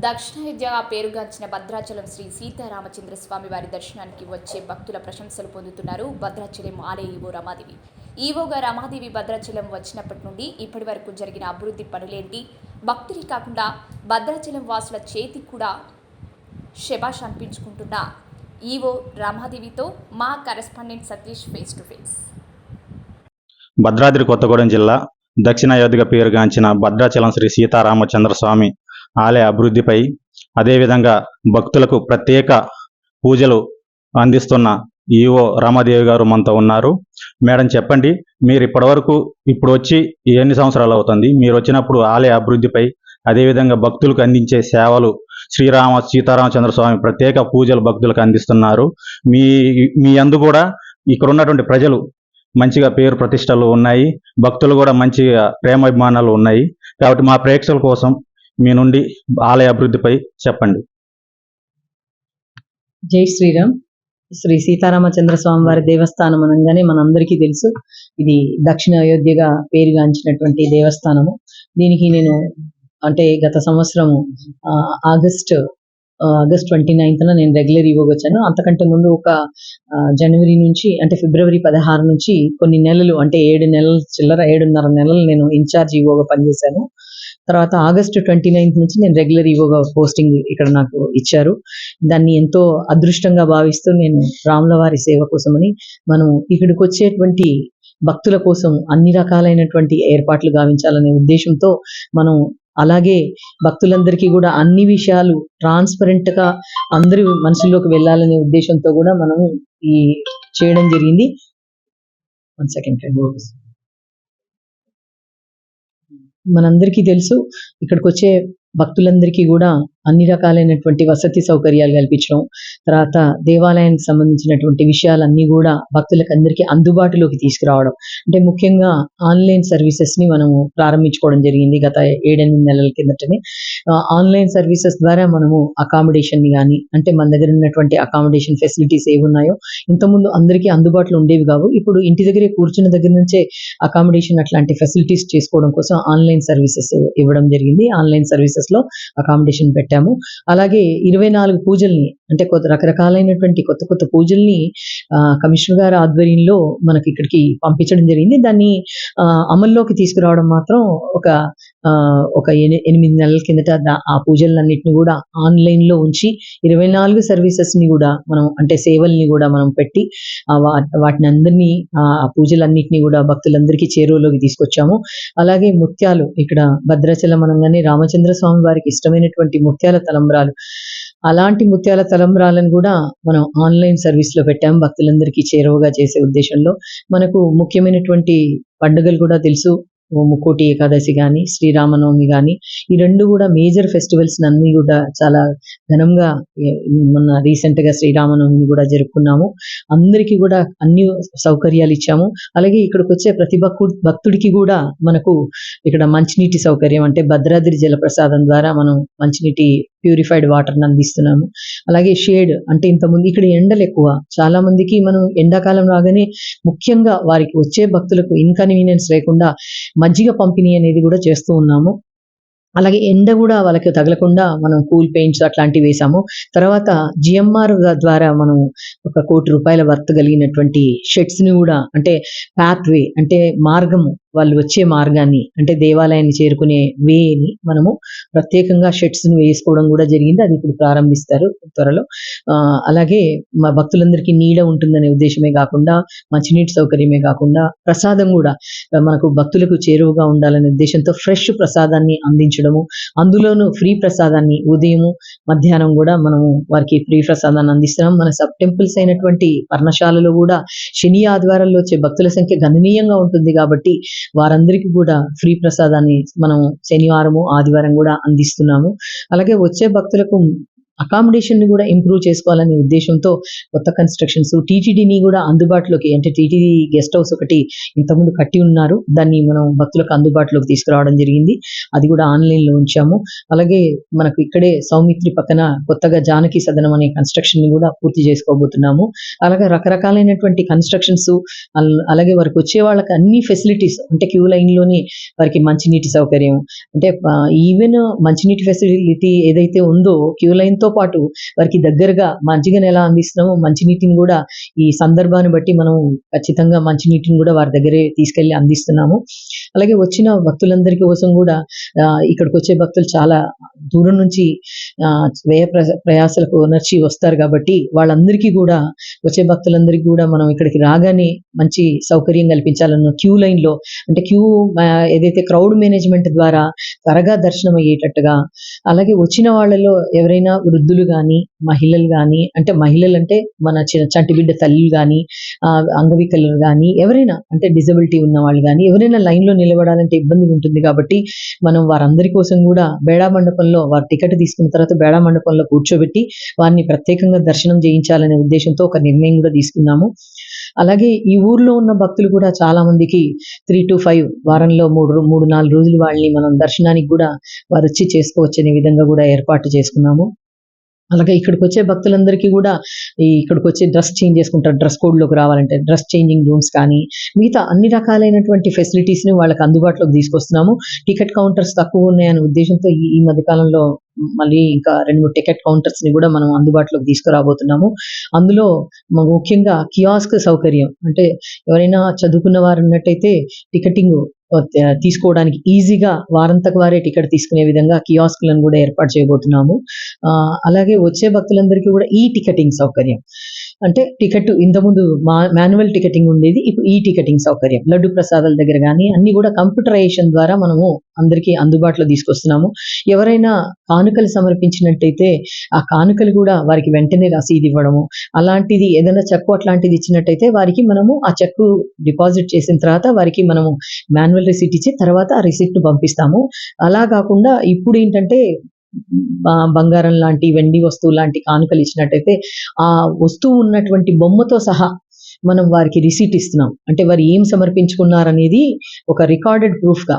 దక్షిణాయుధ్యగా పేరుగాంచిన భద్రాచలం శ్రీ సీతారామచంద్ర స్వామి వారి దర్శనానికి వచ్చే భక్తుల ప్రశంసలు పొందుతున్నారు భద్రాచలం ఆలయ ఈవో రమాదేవి. ఈవోగా రమాదేవి భద్రాచలం వచ్చినప్పటి నుండి ఇప్పటి వరకు జరిగిన అభివృద్ధి పనులేంటి? భక్తులే కాకుండా భద్రాచలం వాసుల చేతికి కూడా శబాష్ అనిపించుకుంటున్న. ఈవో రమాదేవితో మా correspondent Satish face to face. Bhadradri Kothagudem జిల్లా దక్షిణ పేరుగాంచిన భద్రాచలం శ్రీ సీతారామచంద్ర స్వామి ఆలయ అభివృద్ధిపై అదేవిధంగా భక్తులకు ప్రత్యేక పూజలు అందిస్తున్న ఈఓ రామాదేవి గారు మనతో ఉన్నారు. మేడం చెప్పండి మీరు ఇప్పటివరకు ఇప్పుడు వచ్చి ఎన్ని సంవత్సరాలు అవుతుంది? మీరు వచ్చినప్పుడు ఆలయ అభివృద్ధిపై అదేవిధంగా భక్తులకు అందించే సేవలు శ్రీరామ సీతారామచంద్ర స్వామి ప్రత్యేక పూజలు భక్తులకు అందిస్తున్నారు. మీ మీ అందు కూడా ఇక్కడ ఉన్నటువంటి ప్రజలు మంచిగా పేరు ప్రతిష్టలు ఉన్నాయి. భక్తులు కూడా మంచిగా ప్రేమాభిమానాలు ఉన్నాయి. కాబట్టి మా ప్రేక్షకుల కోసం మీ నుండి ఆలయ అభివృద్ధిపై చెప్పండి. జై శ్రీరామ్. శ్రీ సీతారామచంద్ర స్వామి వారి దేవస్థానం అనగానే మనందరికీ తెలుసు. ఇది దక్షిణ అయోధ్యగా పేరుగాంచినటువంటి దేవస్థానము. దీనికి నేను అంటే గత సంవత్సరము ఆగస్ట్ ఆగస్ట్ ట్వంటీ నైన్త్న నేను రెగ్యులర్ ఇవ్వకు వచ్చాను అంతకంటే ముందు ఒక జనవరి నుంచి అంటే ఫిబ్రవరి పదహారు నుంచి కొన్ని నెలలు అంటే ఏడు నెలలు చిల్లర ఏడున్నర నెలలు నేను ఇన్ఛార్జ్ ఇవ్వగా పనిచేశాను. తర్వాత ఆగస్ట్ ట్వంటీ నైన్త్ నుంచి నేను రెగ్యులర్ ఈవోగా పోస్టింగ్ ఇక్కడ నాకు ఇచ్చారు. దాన్ని ఎంతో అదృష్టంగా భావిస్తూ నేను రాముల వారి సేవ కోసమని మనం ఇక్కడికి వచ్చేటువంటి భక్తుల కోసం అన్ని రకాలైనటువంటి ఏర్పాట్లు గావించాలనే ఉద్దేశంతో మనం అలాగే భక్తులందరికీ కూడా అన్ని విషయాలు ట్రాన్స్పరెంట్గా అందరి మనసులోకి వెళ్ళాలనే ఉద్దేశంతో కూడా మనము ఈ చేయడం జరిగింది. వన్ సెకండ్ మనందరికీ తెలుసు. ఇక్కడికి వచ్చే భక్తులందరికీ కూడా అన్ని రకాలైనటువంటి వసతి సౌకర్యాలు కల్పించడం తర్వాత దేవాలయానికి సంబంధించినటువంటి విషయాలన్నీ కూడా భక్తులకు అందరికీ అందుబాటులోకి తీసుకురావడం. అంటే ముఖ్యంగా ఆన్లైన్ సర్వీసెస్ని మనము ప్రారంభించుకోవడం జరిగింది గత ఏడెనిమిది నెలల కిందటనే. ఆన్లైన్ సర్వీసెస్ ద్వారా మనము అకామిడేషన్ని కానీ అంటే మన దగ్గర ఉన్నటువంటి అకామిడేషన్ ఫెసిలిటీస్ ఏవి ఉన్నాయో ఇంతకుముందు అందరికీ అందుబాటులో ఉండేవి కావు. ఇప్పుడు ఇంటి దగ్గరే కూర్చున్న దగ్గర నుంచే అకామిడేషన్ అట్లాంటి ఫెసిలిటీస్ చేసుకోవడం కోసం ఆన్లైన్ సర్వీసెస్ ఇవ్వడం జరిగింది. ఆన్లైన్ సర్వీసెస్ లో అకామిడేషన్ పెట్టాము. అలాగే ఇరవై నాలుగు పూజల్ని అంటే కొత్త రకరకాలైనటువంటి కొత్త కొత్త పూజల్ని ఆ, కమిషనర్ గారి ఆధ్వర్యంలో మనకి ఇక్కడికి పంపించడం జరిగింది. దాన్ని ఆ, అమల్లోకి తీసుకురావడం మాత్రం ఒక ఒక ఎనిమిది నెలల కిందట ఆ పూజలన్నింటినీ కూడా ఆన్లైన్లో ఉంచి ఇరవై నాలుగు సర్వీసెస్ని కూడా మనం అంటే సేవల్ని కూడా మనం పెట్టి వాటిని అందరినీ ఆ పూజలన్నింటినీ కూడా భక్తులందరికీ చేరువలోకి తీసుకొచ్చాము. అలాగే ముత్యాలు ఇక్కడ భద్రాచలం అనగానే రామచంద్ర స్వామి వారికి ఇష్టమైనటువంటి ముత్యాల తలంబ్రాలు. అలాంటి ముత్యాల తలంబ్రాలను కూడా మనం ఆన్లైన్ సర్వీస్లో పెట్టాం భక్తులందరికీ చేరువగా చేసే ఉద్దేశంలో. మనకు ముఖ్యమైనటువంటి పండుగలు కూడా తెలుసు. ముక్కోటి ఏకాదశి కానీ శ్రీరామనవమి కానీ ఈ రెండు కూడా మేజర్ ఫెస్టివల్స్ అన్ని కూడా చాలా ఘనంగా మొన్న రీసెంట్గా శ్రీరామనవమిని కూడా జరుపుకున్నాము. అందరికీ కూడా అన్ని సౌకర్యాలు ఇచ్చాము. అలాగే ఇక్కడికి వచ్చే ప్రతి భక్తు భక్తుడికి కూడా మనకు ఇక్కడ మంచినీటి సౌకర్యం అంటే భద్రాద్రి జలప్రసాదం ద్వారా మనం మంచినీటి ప్యూరిఫైడ్ వాటర్ అందిస్తున్నాము. అలాగే షేడ్ అంటే ఇంతకుముందు ఇక్కడ ఎండలు ఎక్కువ. చాలా మందికి మనం ఎండాకాలం రాగానే ముఖ్యంగా వారికి వచ్చే భక్తులకు ఇన్కన్వీనియన్స్ లేకుండా మజ్జిగ పంపిణీ అనేది కూడా చేస్తూ ఉన్నాము. అలాగే ఎండ కూడా వాళ్ళకి తగలకుండా మనం కూల్ పెయింట్స్ అట్లాంటివి వేసాము. తర్వాత జిఎంఆర్ ద్వారా మనం ఒక కోటి రూపాయల వర్త్ కలిగినటువంటి షెడ్స్ని కూడా అంటే పాత్ వే అంటే మార్గము వాళ్ళు వచ్చే మార్గాన్ని అంటే దేవాలయాన్ని చేరుకునే వేని మనము ప్రత్యేకంగా షెడ్స్ను వేసుకోవడం కూడా జరిగింది. అది ఇప్పుడు ప్రారంభిస్తారు త్వరలో. ఆ, అలాగే మా భక్తులందరికీ నీడ ఉంటుందనే ఉద్దేశమే కాకుండా మంచినీటి సౌకర్యమే కాకుండా ప్రసాదం కూడా మనకు భక్తులకు చేరువగా ఉండాలనే ఉద్దేశంతో ఫ్రెష్ ప్రసాదాన్ని అందించడము అందులోనూ ఫ్రీ ప్రసాదాన్ని ఉదయము మధ్యాహ్నం కూడా మనము వారికి ఫ్రీ ప్రసాదాన్ని అందిస్తున్నాం మన సబ్ టెంపుల్స్ అయినటువంటి పర్ణశాలలో కూడా శని ఆదివారాల్లో వచ్చే భక్తుల సంఖ్య గణనీయంగా ఉంటుంది కాబట్టి వారందరికీ కూడా ఫ్రీ ప్రసాదాన్ని మనం శనివారము ఆదివారం కూడా అందిస్తున్నాము. అలాగే వచ్చే భక్తులకు అకామిడేషన్ని కూడా ఇంప్రూవ్ చేసుకోవాలనే ఉద్దేశంతో కొత్త కన్స్ట్రక్షన్స్ టీటీడీని కూడా అందుబాటులోకి అంటే టీటీడీ గెస్ట్ హౌస్ ఒకటి ఇంతకుముందు కట్టి ఉన్నారు. దాన్ని మనం భక్తులకు అందుబాటులోకి తీసుకురావడం జరిగింది. అది కూడా ఆన్లైన్లో ఉంచాము. అలాగే మనకు ఇక్కడే సౌమిత్రి పక్కన కొత్తగా జానకి సదనం అనే కన్స్ట్రక్షన్ని కూడా పూర్తి చేసుకోబోతున్నాము. అలాగే రకరకాలైనటువంటి కన్స్ట్రక్షన్స్ అలాగే వారికి వచ్చే వాళ్ళకి అన్ని ఫెసిలిటీస్ అంటే క్యూ లైన్లోని వారికి మంచినీటి సౌకర్యం. అంటే ఈవెన్ మంచినీటి ఫెసిలిటీ ఏదైతే ఉందో క్యూ లైన్తో పాటు వారికి దగ్గరగా మజ్జిగను ఎలా అందిస్తున్నామో మంచినీటిని కూడా ఈ సందర్భాన్ని బట్టి మనం ఖచ్చితంగా మంచినీటిని కూడా వారి దగ్గరే తీసుకెళ్ళి అందిస్తున్నాము. అలాగే వచ్చిన భక్తులందరికీ కోసం కూడా ఇక్కడికి వచ్చే భక్తులు చాలా దూరం నుంచి ఆ, వ్యయ ప్రయాసలకు నచ్చి వస్తారు కాబట్టి వాళ్ళందరికీ కూడా వచ్చే భక్తులందరికీ కూడా మనం ఇక్కడికి రాగానే మంచి సౌకర్యం కల్పించాలన్న క్యూ లైన్లో అంటే క్యూ ఏదైతే క్రౌడ్ మేనేజ్మెంట్ ద్వారా త్వరగా దర్శనం అయ్యేటట్టుగా అలాగే వచ్చిన వాళ్ళలో ఎవరైనా వృద్ధులు కానీ మహిళలు కానీ అంటే మహిళలు అంటే మన చిన్న చంటి బిడ్డ తల్లులు కానీ అంగవికలు కానీ ఎవరైనా అంటే డిజబిలిటీ ఉన్న వాళ్ళు కానీ ఎవరైనా లైన్లో నిలబడాలంటే ఇబ్బంది ఉంటుంది కాబట్టి మనం వారందరి కోసం కూడా బేడా మండపంలో వారి టికెట్ తీసుకున్న తర్వాత బేడా మండపంలో కూర్చోబెట్టి వారిని ప్రత్యేకంగా దర్శనం చేయించాలనే ఉద్దేశంతో ఒక నిర్ణయం కూడా తీసుకున్నాము. అలాగే ఈ ఊర్లో ఉన్న భక్తులు కూడా చాలా మందికి త్రీ టు ఫైవ్ వారంలో మూడు మూడు నాలుగు రోజులు వాళ్ళని మనం దర్శనానికి కూడా వారు వచ్చి చేసుకోవచ్చు అనే విధంగా కూడా ఏర్పాటు చేసుకున్నాము. అలాగే ఇక్కడికి వచ్చే భక్తులందరికీ కూడా ఈ ఇక్కడికి వచ్చి డ్రెస్ చేంజ్ చేసుకుంటారు. డ్రెస్ కోడ్లోకి రావాలంటే డ్రెస్ చేంజింగ్ రూమ్స్ కానీ మిగతా అన్ని రకాలైనటువంటి ఫెసిలిటీస్ని వాళ్ళకి అందుబాటులోకి తీసుకొస్తున్నాము. టికెట్ కౌంటర్స్ తక్కువ ఉన్నాయనే ఉద్దేశంతో ఈ ఈ మధ్య కాలంలో మళ్ళీ ఇంకా రెండు మూడు టికెట్ కౌంటర్స్ని కూడా మనం అందుబాటులోకి తీసుకురాబోతున్నాము. అందులో ముఖ్యంగా కియాస్క్ సౌకర్యం. అంటే ఎవరైనా చదువుకున్న వారు ఉన్నట్టయితే టికెటింగ్ తీసుకోవడానికి ఈజీగా వారంతకు వారే టికెట్ తీసుకునే విధంగా కియాస్క్లను కూడా ఏర్పాటు చేయబోతున్నాము. ఆ, అలాగే వచ్చే భక్తులందరికీ కూడా ఈ టికెటింగ్ సౌకర్యం. అంటే టికెట్ ఇంతకుముందు మా మాన్యువల్ టికెటింగ్ ఉండేది ఇప్పుడు ఈ టికెటింగ్ సౌకర్యం. లడ్డు ప్రసాదాల దగ్గర కానీ అన్ని కూడా కంప్యూటరైజేషన్ ద్వారా మనము అందరికీ అందుబాటులో తీసుకొస్తున్నాము. ఎవరైనా కానుకలు సమర్పించినట్టయితే ఆ కానుకలు కూడా వారికి వెంటనే రసీదు ఇవ్వడము అలాంటిది ఏదైనా చెక్కు అట్లాంటిది ఇచ్చినట్టయితే వారికి మనము ఆ చెక్కు డిపాజిట్ చేసిన తర్వాత వారికి మనము మాన్యువల్ రిసిట్ ఇచ్చి తర్వాత ఆ రిసిప్ట్ పంపిస్తాము. అలా కాకుండా ఇప్పుడు ఏంటంటే బంగారం లాంటి వెండి వస్తువు లాంటి కానుకలు ఇచ్చినట్టయితే ఆ వస్తువు ఉన్నటువంటి బొమ్మతో సహా మనం వారికి రిసీట్ ఇస్తున్నాం. అంటే వారు ఏం సమర్పించుకున్నారనేది ఒక రికార్డెడ్ ప్రూఫ్గా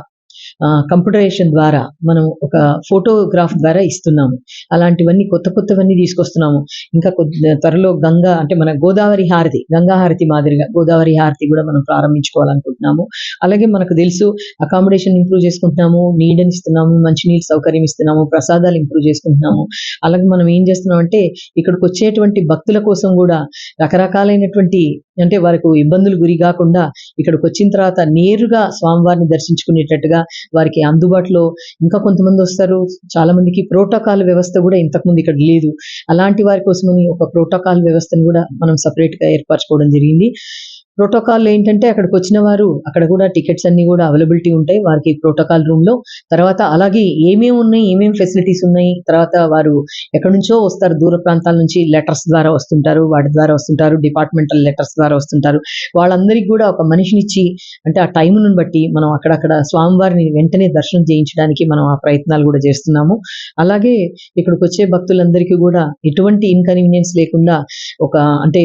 కంప్యూటరైజేషన్ ద్వారా మనం ఒక ఫోటోగ్రాఫ్ ద్వారా ఇస్తున్నాము. అలాంటివన్నీ కొత్త కొత్తవన్నీ తీసుకొస్తున్నాము. ఇంకా కొద్ది త్వరలో గంగా అంటే మన గోదావరి హారతి గంగా హారతి మాదిరిగా గోదావరి హారతి కూడా మనం ప్రారంభించుకోవాలనుకుంటున్నాము. అలాగే మనకు తెలుసు అకామిడేషన్ ఇంప్రూవ్ చేసుకుంటున్నాము నీడని ఇస్తున్నాము మంచినీటి సౌకర్యం ఇస్తున్నాము ప్రసాదాలు ఇంప్రూవ్ చేసుకుంటున్నాము. అలాగే మనం ఏం చేస్తున్నాం అంటే ఇక్కడికి వచ్చేటువంటి భక్తుల కోసం కూడా రకరకాలైనటువంటి అంటే వారికి ఇబ్బందులు గురి కాకుండా ఇక్కడికి వచ్చిన తర్వాత నేరుగా స్వామివారిని దర్శించుకునేటట్టుగా వారికి అందుబాటులో ఇంకా కొంతమంది వస్తారు. చాలా మందికి ప్రోటోకాల్ వ్యవస్థ కూడా ఇంతకుముందు ఇక్కడ లేదు. అలాంటి వారి కోసమని ఒక ప్రోటోకాల్ వ్యవస్థను కూడా మనం సపరేట్గా ఏర్పరచుకోవడం జరిగింది. ప్రోటోకాల్ ఏంటంటే అక్కడికి వచ్చిన వారు అక్కడ కూడా టికెట్స్ అన్ని కూడా అవైలబిలిటీ ఉంటాయి. వారికి ప్రోటోకాల్ రూమ్లో తర్వాత అలాగే ఏమేమి ఉన్నాయి ఏమేమి ఫెసిలిటీస్ ఉన్నాయి? తర్వాత వారు ఎక్కడి నుంచో వస్తారు దూర ప్రాంతాల నుంచి లెటర్స్ ద్వారా వస్తుంటారు వాటి ద్వారా వస్తుంటారు డిపార్ట్మెంటల్ లెటర్స్ ద్వారా వస్తుంటారు. వాళ్ళందరికీ కూడా ఒక మనిషినిచ్చి అంటే ఆ టైమును బట్టి మనం అక్కడక్కడ స్వామివారిని వెంటనే దర్శనం చేయించడానికి మనం ఆ ప్రయత్నాలు కూడా చేస్తున్నాము. అలాగే ఇక్కడికి వచ్చే భక్తులందరికీ కూడా ఎటువంటి ఇన్కన్వీనియన్స్ లేకుండా ఒక అంటే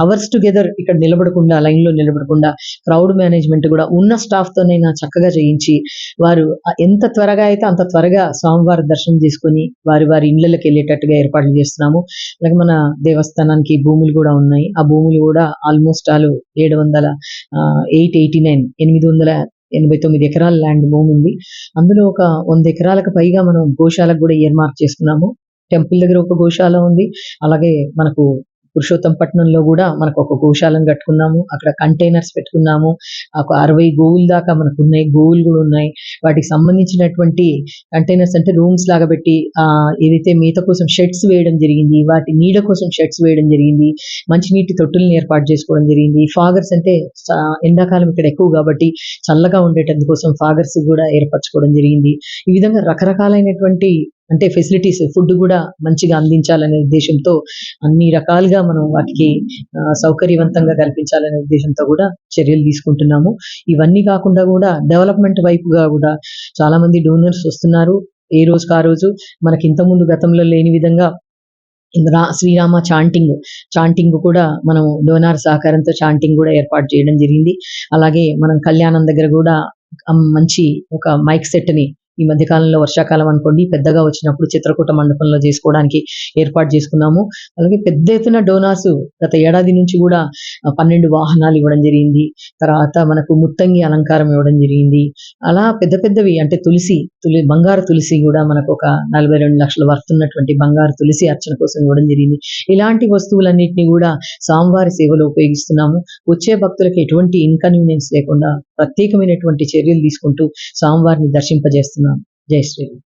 హవర్స్ టుగెదర్ ఇక్కడ నిలబడకుండా లైన్లో నిలబడకుండా క్రౌడ్ మేనేజ్మెంట్ కూడా ఉన్న స్టాఫ్ తోనైనా చక్కగా చేయించి వారు ఎంత త్వరగా అయితే అంత త్వరగా స్వామివారి దర్శనం చేసుకొని వారి వారి ఇళ్ళకి వెళ్ళేటట్టుగా ఏర్పాట్లు చేస్తున్నాము. అలాగే మన దేవస్థానానికి భూములు కూడా ఉన్నాయి. ఆ భూములు కూడా ఆల్మోస్ట్ ఆల్ ఏడు వందల ఎయిట్ ఎయిటీ నైన్ ఎనిమిది వందల ఎనభై తొమ్మిది ఎకరాల ల్యాండ్ భూమి ఉంది. అందులో ఒక వంద ఎకరాలకు పైగా మనం గోశాలకు కూడా ఇయర్మార్క్ చేసుకున్నాము టెంపుల్ దగ్గర ఒక గోశాల ఉంది. అలాగే మనకు పురుషోత్తంపట్నంలో కూడా మనకు ఒక గోశాలను కట్టుకున్నాము. అక్కడ కంటైనర్స్ పెట్టుకున్నాము. ఒక అరవై గోవులు దాకా మనకు ఉన్నాయి. గోవులు కూడా ఉన్నాయి. వాటికి సంబంధించినటువంటి కంటైనర్స్ అంటే రూమ్స్ లాగా పెట్టి ఏదైతే మేత కోసం షెడ్స్ వేయడం జరిగింది వాటి నీడ కోసం షెడ్స్ వేయడం జరిగింది మంచినీటి తొట్టులను ఏర్పాటు చేసుకోవడం జరిగింది. ఫాగర్స్ అంటే ఎండాకాలం ఇక్కడ ఎక్కువ కాబట్టి చల్లగా ఉండేటందుకోసం ఫాగర్స్ కూడా ఏర్పరచుకోవడం జరిగింది. ఈ విధంగా రకరకాలైనటువంటి అంటే ఫెసిలిటీస్ ఫుడ్ కూడా మంచిగా అందించాలనే ఉద్దేశంతో అన్ని రకాలుగా మనం వాటికి సౌకర్యవంతంగా కల్పించాలనే ఉద్దేశంతో కూడా చర్యలు తీసుకుంటున్నాము. ఇవన్నీ కాకుండా కూడా డెవలప్మెంట్ వైపుగా కూడా చాలా మంది డోనర్స్ వస్తున్నారు. ఏ రోజుకి ఆ రోజు మనకి ఇంతకుముందు గతంలో లేని విధంగా రా శ్రీరామ చాంటింగ్ చాంటింగ్ కూడా మనం డోనార్ సహకారంతో చాంటింగ్ కూడా ఏర్పాటు చేయడం జరిగింది. అలాగే మనం కళ్యాణం దగ్గర కూడా మంచి ఒక మైక్ సెట్ని ఈ మధ్య కాలంలో వర్షాకాలం అనుకోండి పెద్దగా వచ్చినప్పుడు చిత్రకూట మండపంలో చేసుకోవడానికి ఏర్పాటు చేసుకున్నాము. అలాగే పెద్ద ఎత్తున డోనాస్ గత ఏడాది నుంచి కూడా పన్నెండు వాహనాలు ఇవ్వడం జరిగింది. తర్వాత మనకు ముత్తంగి అలంకారం ఇవ్వడం జరిగింది. అలా పెద్ద పెద్దవి అంటే తులసి తులి బంగారు తులసి కూడా మనకు ఒక నలభై రెండు లక్షల వర్త్ ఉన్నటువంటి బంగారు తులసి అర్చన కోసం ఇవ్వడం జరిగింది. ఇలాంటి వస్తువులన్నింటినీ కూడా స్వామివారి సేవలో ఉపయోగిస్తున్నాము. వచ్చే భక్తులకు ఎటువంటి ఇన్కన్వీనియన్స్ లేకుండా ప్రత్యేకమైనటువంటి చర్యలు తీసుకుంటూ స్వామివారిని దర్శింపజేస్తున్నాం జై శ్రీరామ్